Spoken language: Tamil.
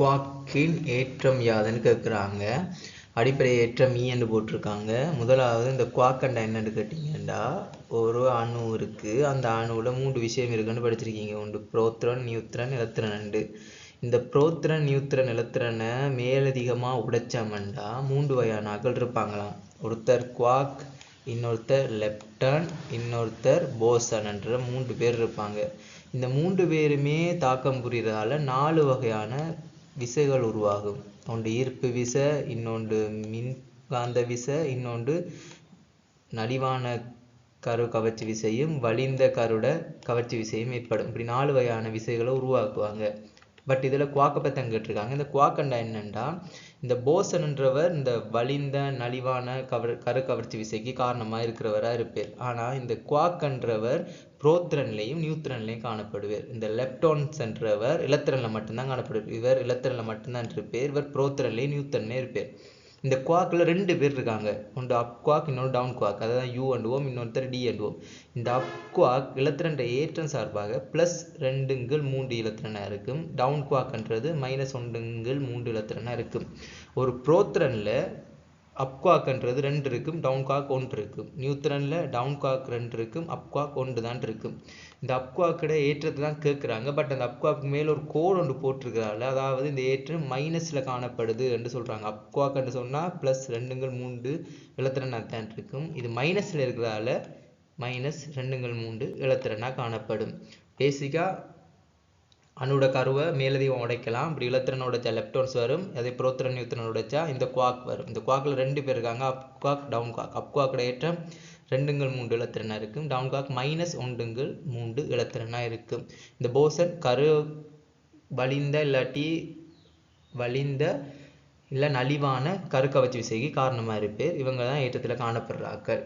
குவாக்கின் ஏற்றம் யாதுன்னு கேட்குறாங்க அடிப்படை ஏற்றம் ஈன்னு போட்டிருக்காங்க. முதலாவது இந்த குவாக்கண்டா என்னன்னு கேட்டிங்கன்னா ஒரு அணு இருக்குது அந்த அணுவில் மூன்று விஷயம் இருக்குன்னு படிச்சிருக்கீங்க. உண்டு புரோத்ரன் நியூத்ரன் இலத்திரன் இந்த புரோத்ரன் நியூத்ரன் இலத்திரனை மேலதிகமாக உடைச்சோம்னா மூன்று வகையான ஆக்கள் இருப்பாங்களாம். ஒருத்தர் குவாக் இன்னொருத்தர் லெப்டன் இன்னொருத்தர் போசன் என்ற மூன்று பேர் இருப்பாங்க. இந்த மூன்று பேருமே தாக்கம் புரியறதால நாலு வகையான விசைகள் உருவாகும். ஒன்று ஈர்ப்பு விசை இன்னொன்று மின்காந்த விசை இன்னொன்று நலிவான கரு கவர்ச்சி விசையும் வலிந்த கருட கவர்ச்சி விசையும் ஏற்படும். இப்படி நாலு வகையான விசைகளை உருவாக்குவாங்க. பட் இதில் குவாக்கப்பத்தம் கேட்டிருக்காங்க. இந்த குவாக்கண்டா என்னென்னா இந்த போசன்ன்றவர் இந்த வலிந்த நலிவான கவர் கரு கவர்ச்சி விசைக்கு காரணமாக இருக்கிறவராக இருப்பார். ஆனால் இந்த குவாக்கன்றவர் புரோத்ரன்லையும் நியூத்ரன்லையும் காணப்படுவார். இந்த லெப்டோன்ஸ் என்றவர் இலத்திரனில் மட்டும்தான் காணப்படுவார். இவர் இலத்திரனில் மட்டும்தான் இருப்பார். இவர் புரோத்ரன்லையும் நியூத்ரன்லேயும் இருப்பார். இந்த குவாக்கில் ரெண்டு பேர் இருக்காங்க. ஒன்று அப் குவாக் இன்னொன்று டவுன் குவாக். அதாவது யூ அண்ட் ஓம் இன்னொருத்தர் டி அண்ட் ஓம். இந்த அப் குவாக் இலத்திரண்ட ஏற்றம் சார்பாக ப்ளஸ் ரெண்டுங்கள் மூன்று இலத்திரனாக இருக்கும். டவுன் குவாக்ன்றது மைனஸ் ஒன்றுங்கள் மூன்று இலத்திரனாக இருக்கும். ஒரு புரோத்ரனில் அப்காக்ன்றது ரெண்டு இருக்கும் டவுன் காக் ஒன்று இருக்கும் நியூத்ரனில் டவுன் காக் ரெண்டு இருக்கும் அப்காக் ஒன்று தான் இருக்கும் இந்த அப்காக்கோட ஏற்றத்தை தான் கேட்குறாங்க. பட் அந்த அப்காக்கு மேலே ஒரு கோடு ஒன்று போட்டிருக்கிறாள் அதாவது இந்த ஏற்றம் மைனஸில் காணப்படுது என்று சொல்கிறாங்க அப் சொன்னால் ப்ளஸ் ரெண்டுங்கள் மூன்று இலத்திரனாக தான் இருக்கும். இது மைனஸில் இருக்கிறதால மைனஸ் ரெண்டுங்கள் மூன்று இலத்திரனாக காணப்படும். பேசிக்காக அணுட கருவை மேலதிகம் உடைக்கலாம். இப்படி இலத்திரன் உடைச்சா லெப்டோன்ஸ் வரும். அதே புரோத்திரன் நியூத்திரன் உடைச்சா இந்த குவாக் வரும். இந்த குவாக்கில் ரெண்டு பேர் இருக்காங்க. அப் குவாக் டவுன் குவாக். அப் குவாக்கோட ஏற்றம் ரெண்டுங்கள் மூன்று இலத்திரனாக இருக்கும். டவுன் குவாக் மைனஸ் ஒன்றுங்கள் மூன்று இலத்திரனாக இருக்கும். இந்த போசன் கரு வலிந்த இல்லாட்டி வலிந்த இல்லை நலிவான கருக்கவச்சி விசைக்கு காரணமாக இருப்பார் இவங்க தான் ஏற்றத்தில் காணப்படுறாக்கள்